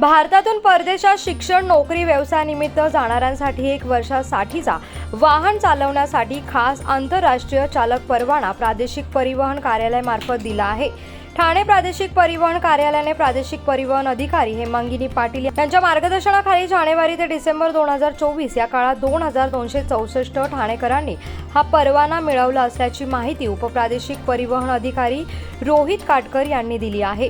भारतातून परदेशात शिक्षण नोकरी व्यवसायानिमित्त जाणाऱ्यांसाठी एक वर्षासाठीचा वाहन चालवण्यासाठी खास आंतरराष्ट्रीय चालक परवाना प्रादेशिक परिवहन कार्यालयामार्फत दिला आहे. ठाणे प्रादेशिक परिवहन कार्यालयाने प्रादेशिक परिवहन अधिकारी हेमांगिनी पाटील यांच्या मार्गदर्शनाखाली जानेवारी ते डिसेंबर दोन हजार चोवीस या काळात दोन हजार दोनशे चौसष्ट ठाणेकरांनी हा परवाना मिळवला असल्याची माहिती उपप्रादेशिक परिवहन अधिकारी रोहित काटकर यांनी दिली आहे.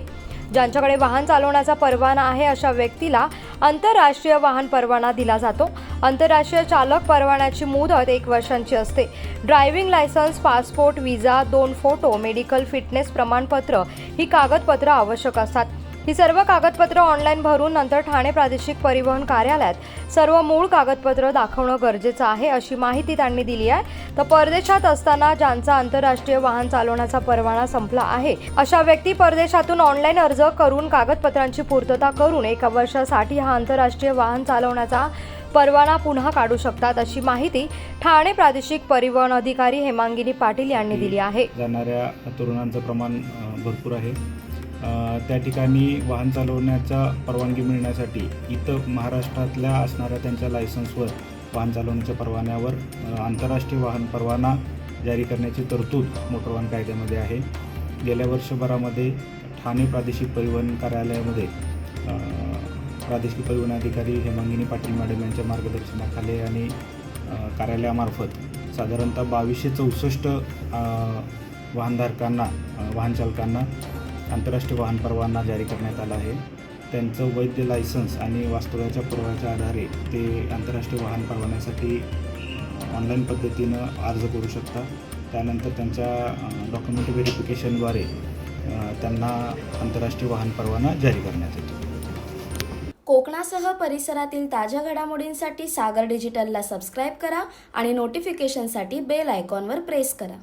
ज्यांच्याकडे वाहन चालवण्याचा परवाना आहे अशा व्यक्तीला आंतरराष्ट्रीय वाहन परवाना दिला जातो. आंतरराष्ट्रीय चालक परवान्याची मुदत एक वर्षांची असते. ड्रायव्हिंग लायसन्स पासपोर्ट विजा दोन फोटो मेडिकल फिटनेस प्रमाणपत्र ही कागदपत्रं आवश्यक असतात. ही सर्व कागदपत्र ऑनलाईन भरून नंतर ठाणे प्रादेशिक परिवहन कार्यालयात सर्व मूळ कागदपत्र दाखवणं गरजेचं आहे अशी माहिती त्यांनी दिली आहे. तर परदेशात असताना ज्यांचा आंतरराष्ट्रीय वाहन चालवण्याचा परवाना संपला आहे अशा व्यक्ती परदेशातून ऑनलाईन अर्ज करून कागदपत्रांची पूर्तता करून एका वर्षासाठी हा आंतरराष्ट्रीय वाहन चालवण्याचा परवाना पुन्हा काढू शकतात अशी माहिती ठाणे प्रादेशिक परिवहन अधिकारी हेमांगिनी पाटील यांनी दिली आहे. जाणाऱ्या तरुणांचं प्रमाण भरपूर आहे. त्या ठिकाणी वाहन चालवण्याचा परवानगी मिळण्यासाठी इथं महाराष्ट्रातल्या असणाऱ्या त्यांच्या लायसन्सवर वाहन चालवण्याच्या परवान्यावर आंतरराष्ट्रीय वाहन परवाना जारी करण्याची तरतूद मोटर वाहन कायद्यामध्ये आहे. गेल्या वर्षभरामध्ये ठाणे प्रादेशिक परिवहन कार्यालयामध्ये प्रादेशिक परिवहन अधिकारी हेमांगिनी पाटील मॅडम यांच्या मार्गदर्शनाखाली आणि कार्यालयामार्फत साधारणतः बावीसशे चौसष्ट वाहनधारकांना वाहनचालकांना आंतरराष्ट्रीय वाहन परवाना जारी करण्यात आला आहे. त्यांचं वैध लायसन्स आणि वास्तव्याच्या पुराव्याच्या आधारे ते आंतरराष्ट्रीय वाहन परवान्यासाठी ऑनलाईन पद्धतीनं अर्ज करू शकता त्यानंतर त्यांच्या डॉक्युमेंट व्हेरिफिकेशनद्वारे त्यांना आंतरराष्ट्रीय वाहन परवाना जारी करण्यात येतो. कोकणासह परिसरातील ताज्या घडामोडींसाठी सागर डिजिटलला सबस्क्राईब करा आणि नोटिफिकेशनसाठी बेल आयकॉनवर प्रेस करा.